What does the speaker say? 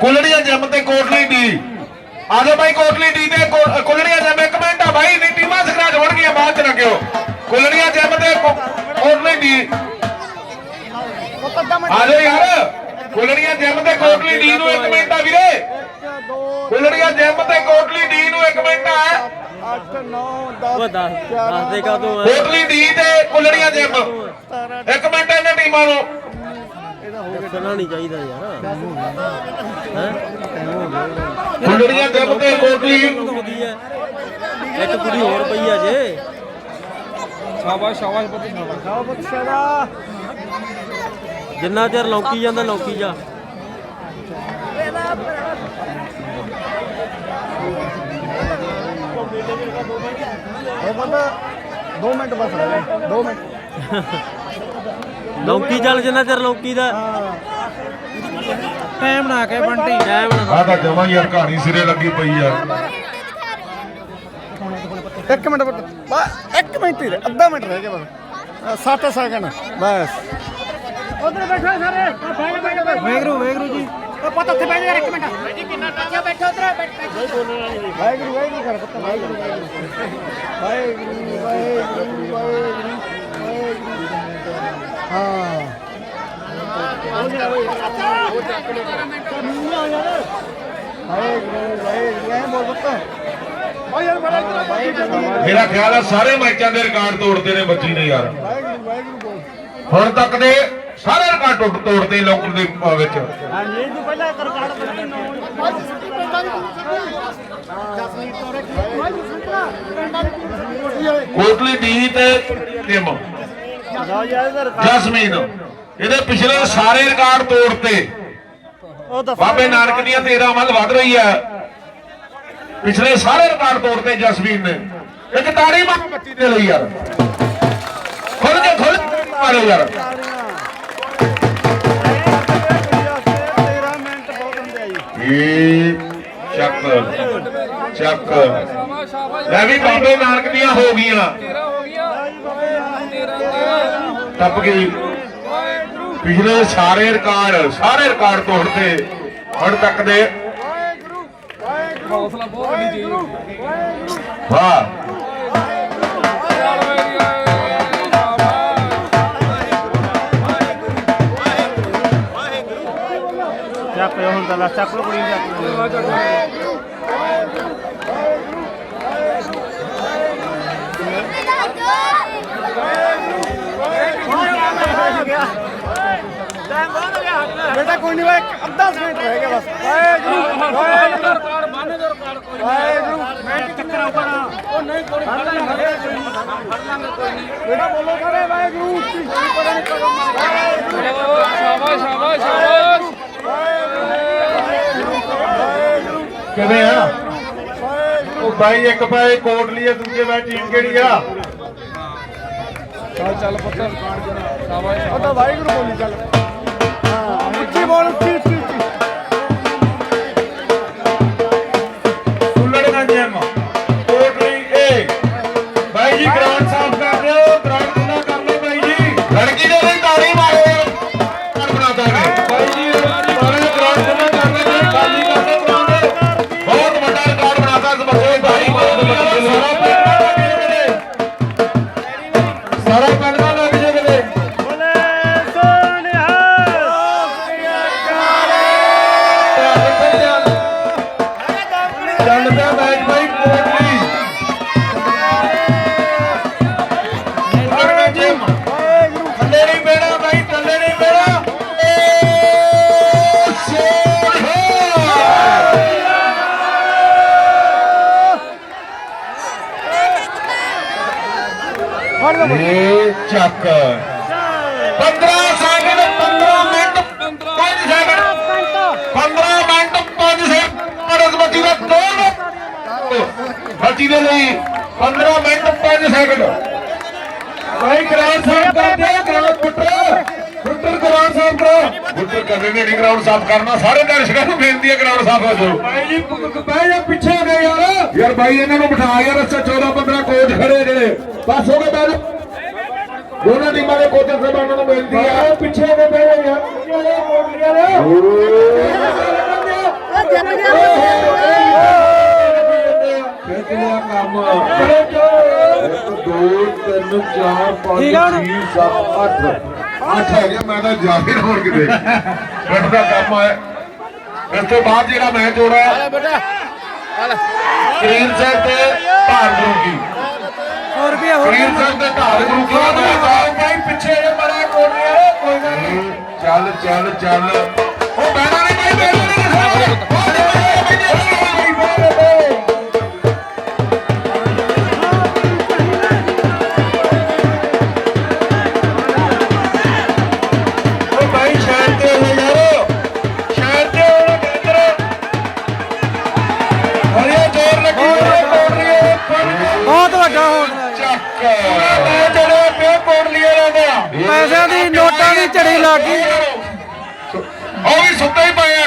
ਕੁਲੜੀਆਂ gym ਤੇ Kotli D. ਆ ਜਾਓ ਬਾਈ ਕੋਟਲੀ ਡੀ ਤੇ ਕੁਲੜੀਆਂ ਜਿਮ। ਇੱਕ ਮਿੰਟ ਆ ਬਾਈ ਨਹੀਂ ਟੀਮਾਂ ਸਕਰਾਜ ਹੋਣਗੀਆਂ ਬਾਅਦ ਚ ਲੱਗਿਓ ਕੁਲੜੀਆਂ ਜਿਮ ਤੇ ਕੋਟਲੀ ਡੀ। ਆ ਜਾਓ ਯਾਰ ਕੁਲੜੀਆਂ ਜਿਮ ਤੇ ਕੋਟਲੀ ਡੀ ਨੂੰ ਇੱਕ ਮਿੰਟ ਆ ਵੀਰੇ। ਕੁਲੜੀਆਂ ਜਿਮ ਤੇ ਕੋਟਲੀ ਡੀ ਨੂੰ ਇੱਕ ਮਿੰਟ ਆ। 8 9 ਉਹ 10 ਦੱਸ ਦੱਸ ਦੇ ਕਾ ਤੂੰ ਕੋਟਲੀ ਡੀ ਤੇ ਕੁਲੜੀਆਂ ਜਿਮ। ਇੱਕ ਮਿੰਟ ਇਹਨਾਂ ਟੀਮਾਂ ਨੂੰ। ਦੱਸਣਾ ਨਹੀਂ ਚਾਹੀਦਾ ਯਾਰ। ਹੈ? ਕੁਲੜੀਆਂ ਜਿਮ ਤੇ ਕੋਟਲੀ ਇੱਕ ਕੁੜੀ ਹੋਰ ਪਈ ਆ ਜੇ। ਸ਼ਾਬਾਸ਼ ਸ਼ਾਬਾਸ਼ ਬੱਤੀ ਸ਼ਾਬਾਸ਼। ਸ਼ਾਬਾਸ਼ ਸ਼ਾਬਾਸ਼। ਜਿੰਨਾ ਚਿਰ ਲੌਕੀ ਜਾਂਦਾ ਲੌਕੀ ਜਾ। ਉਹ ਬੰਦਾ 2 ਮਿੰਟ ਬਸ ਰਹਿ 2 ਮਿੰਟ। ਲੌਕੀ ਚੱਲ ਜਿੰਨਾ ਚਿਰ ਲੌਕੀ ਦਾ ਟਾਈਮ ਨਾ ਕੇ ਬੰਟੀ। ਟਾਈਮ ਨਾ ਆ ਤਾਂ ਜਮਾ ਯਾਰ ਕਹਾਣੀ ਸਿਰੇ ਲੱਗੀ ਪਈ ਯਾਰ ਇੱਕ ਮਿੰਟ ਬਸ ਇੱਕ ਮਿੰਟ ਹੀ ਰਹਿ ਅੱਧਾ ਮਿੰਟ ਰਹਿ ਗਿਆ ਬਸ। 7 ਸੈਕਿੰਡ ਬਸ। ਉਧਰ ਬੈਠੋ ਸਾਰੇ। ਵੇਗਰੂ ਵੇਗਰੂ ਜੀ। ਉਹ ਪਤਾ ਉੱਥੇ ਬੈਠ ਜਾ ਇੱਕ ਮਿੰਟ। ਜੀ ਕਿੰਨਾ ਟਾਕਿਆ ਬੈਠੋ ਉਧਰ ਵਾਹਿਗੁਰੂ ਵਾਹਿਗੁਰੂ ਕਰ ਪੁੱਤ ਵਾਹਿਗੁਰੂ ਵਾਹਿਗੁਰੂ ਵਾਹਿਗੁਰੂ ਵਾਹਿਗੁਰੂ। ਹਾਂ। ਮੇਰਾ ਖਿਆਲ ਆ ਸਾਰੇ ਮੈਚਾਂ ਦੇ ਰਿਕਾਰਡ ਤੋੜਦੇ ਨੇ ਬੱਚੀ ਨੇ ਯਾਰ। ਹੁਣ ਤੱਕ ਦੇ ਸਾਰੇ ਰਿਕਾਰਡ ਟੁੱਟ ਤੋੜਦੇ ਲੋਕਰ ਦੇ ਵਿੱਚ। ਹਾਂਜੀ ਇਹ ਤੋਂ ਪਹਿਲਾਂ ਕਰ ਕਾਰਡ ਬਣਾ ਕੋਟਲੀ ਡੀ ਤੇ ਟਿਮ ਜਸਮੀਨ ਇਹਦੇ ਪਿਛਲੇ ਸਾਰੇ ਰਿਕਾਰਡ ਤੋੜਤੇ ਬਾਬੇ ਨਾਨਕ ਦੀਆਂ 13 ਵੱਲ ਵੱਧ ਰਹੀ ਹੈ। ਪਿਛਲੇ ਸਾਰੇ ਰਿਕਾਰਡ ਤੋੜਤੇ ਜਸਮੀਨ ਨੇ। ਇੱਕ ਤਾੜੀ ਮਾਰ ਬੱਚੀ ਦੇ ਲਈ ਯਾਰ। ਖੁੱਲ ਕੇ ਖੁੱਲ ਮਾਰੋ ਯਾਰ। 13 ਮਿੰਟ ਬਹੁਤ ਹੁੰਦੇ ਆ ਜੀ ਇਹ ਚੱਕ ਚੱਕ। ਲੈ ਵੀ ਬਾਬੇ ਨਾਨਕ ਦੀਆਂ ਹੋ ਗਈਆਂ। ਟੱਪ ਗਈ ਪਿਛਲੇ ਸਾਰੇ ਰਿਕਾਰਡ ਸਾਰੇ ਰਿਕਾਰਡ ਤੋੜਤੇ ਹੁਣ ਤੱਕ ਦੇ ਹੌਸਲਾ ਬਹੁਤ ਵੱਡੀ ਚੀਜ਼ ਵਾਹ। ਚੱਕ ਲਓ ਹੁਣ ਤਾਂ ਚੱਕ ਲਓ ਕੁੜੀ ਨੂੰ ਚੱਕ ਲਓ। ਬੇਟਾ ਕੋਈ ਨਹੀਂ ਵਾ ਅੱਧਾ ਮਿੰਟ ਰਹਿ ਗਿਆ ਬਸ। ਵਾਹਿਗੁਰੂ ਵਾਹਿਗੁਰੂ ਰਿਕਾਰਡ ਬੰਨ ਦੇ ਰਿਕਾਰਡ ਕੋਈ ਵਾਹਿਗੁਰੂ। ਮੈਂ ਕੀ ਚੱਕਰ ਆਉਗਾ ਨਾ ਉਹ ਨਹੀਂ ਕੋਈ ਫੜ ਲਾਂਗੇ ਫੜ ਲਾਂਗੇ ਕੋਈ ਨਹੀਂ ਬੇਟਾ ਬੋਲੋ ਕਰੇ ਵਾਹਿਗੁਰੂ। ਉੱਚੀ ਪਤਾ ਨਹੀਂ ਕਦੋਂ ਵਾਹਿਗੁਰੂ ਸ਼ਾਬਾਸ਼ ਸ਼ਾਬਾਸ਼ ਸ਼ਾਬਾਸ਼ ਕਿਵੇਂ ਆ? ਉਹ ਬਾਈ ਇੱਕ ਪਾਏ ਕੋਟ ਲਈ ਦੂਜੇ ਪਾਏ ਟੀਮ ਕਿਹੜੀ ਆ? ਚੱਲ ਚੱਲ ਪੁੱਤਰ ਸ਼ਾਬਾਸ਼। ਉਹ ਤਾਂ ਵਾਹਿਗੁਰੂ ਬੋਲੀ ਚੱਲ। ਹਾਂ ਉੱਚੀ ਬੋਲ ਉੱਚੀ। ਇਹ ਚੱਕ। 15 second 15 minute 5 second 15 minute 5 second ਬੱਚੀ ਦਾ ਦੋ ਬੱਚੀ ਦੇ ਲਈ 15 ਮਿੰਟ 5 ਸੈਕਿੰਡ ਭਾਈ ਗਰਾਊਂਡ ਸਾਫ਼ ਕਰ ਦੇ ਗਰਾਊਂਡ ਪੁੱਟਰ ਪੁੱਟਰ ਗਰਾਊਂਡ ਸਾਫ਼ ਕਰੋ। ਗੁੱਟਰ ਕਰਨੇ ਨੇ ਗਰਾਊਂਡ ਸਾਫ਼ ਕਰਨਾ। ਸਾਰੇ ਦਰਸ਼ਕਾਂ ਨੂੰ ਬੇਨਤੀ ਹੈ ਗਰਾਊਂਡ ਸਾਫ਼ ਕਰ ਦਿਓ ਬਾਈ ਜੀ ਬਾਈ ਜੀ ਪਿੱਛੇ ਹੋ ਗਏ ਯਾਰ। ਯਾਰ ਬਾਈ ਇਹਨਾਂ ਨੂੰ ਬਿਠਾ ਯਾਰ ਅੱਛਾ 14 15 ਕੋਚ ਖੜੇ ਜਿਹੜੇ। ਬਸ ਹੋ ਗਏ ਬਾਈ। ਦੋਨਾਂ ਟੀਮਾਂ ਦੇ ਕੋਚਾਂ ਸਾਹਿਬਾਨਾਂ ਨੂੰ ਬੇਨਤੀ ਹੈ। ਪਿੱਛੇ ਹੋ ਗਏ ਯਾਰ ਕਿਹੜਾ ਕੰਮ ਇੱਕ ਦੋ ਤਿੰਨ ਚਾਰ ਪੰਜ 6 7 8 8 ਹੋ ਗਿਆ ਮੈਂ ਤਾਂ ਜਾ ਹੀ ਨਾ ਹੋਰ ਕਿਤੇ ਪਿੰਡ ਦਾ ਕੰਮ ਹੈ ਇਸ ਤੋਂ ਬਾਅਦ ਜਿਹੜਾ ਮੈਚ ਹੋ ਰਿਹਾ ਬੇਟਾ ਕਰੀਮ ਸਾਹਿਬ ਤੇ ਭਾਰ ਗਰੁੱਪੀ 100 ਰੁਪਏ ਹੋਰ ਕਰੀਮ ਸਾਹਿਬ ਤੇ ਭਾਰ ਗਰੁੱਪੀ ਦਾ ਮੈਚ ਆ ਭਾਈ ਪਿੱਛੇ ਜੇ ਬੜਾ ਕੋਲ ਰਿਹਾ ਕੋਈ ਗੱਲ ਨਹੀਂ। ਚੱਲ ਚੱਲ ਚੱਲ। ਉਹ ਬੈਣਾ ਨਹੀਂ ਭਾਈ ਬੈਣਾ ਵੱਡਾ ਹੋਣ? ਮੈਂ ਜਿਹੜੇ ਪਿਓ ਪੈਸਿਆਂ ਦੀ ਨੋਟਾਂ ਦੀ ਝੜੀ ਲੱਗ ਗਈ। ਉਹ ਵੀ ਸੁੱਤੇ ਹੀ ਪਏ